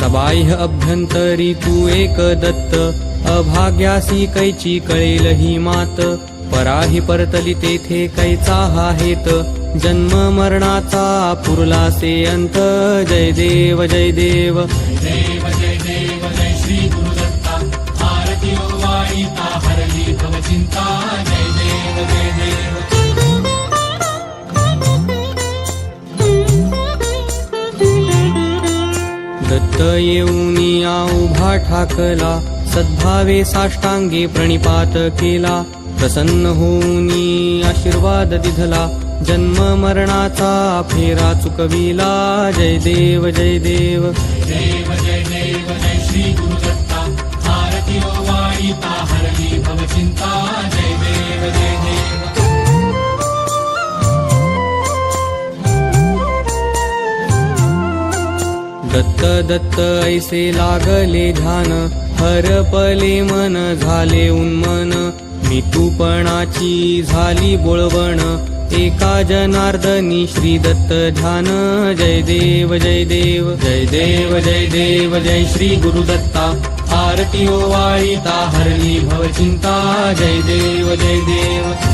सबाह्य अभ्यंतरी तू एक दत्त अभाग्यासी कैची कळेल ही मात पराही परतली तेथे कैचा हा हेत जन्म मरणाचा पुरला से अंत जय देव जय देव. देव जय देव जय श्री दत्त येऊनिया उभा ठाकला सद्भावे साष्टांगे प्रणिपात केला. प्रसन्न होऊनी आशीर्वाद दिधला. जन्म मरणाचा फेरा चुकविला. जय देव जय देव. देव जय देव जय श्री गुरुदत्ता. आरती हो भवचिंता दत्त दत्त ऐसे लागले ध्यान हरपले मन झाले उन्मन. मितूपणाची झाली बोळवण एका जनार्दनी श्री दत्त ध्यान. जय देव जय देव जय देव जय देव जय श्री गुरुदत्ता आरती ओ वाळीता हरली भवचिंता जय देव जय देव.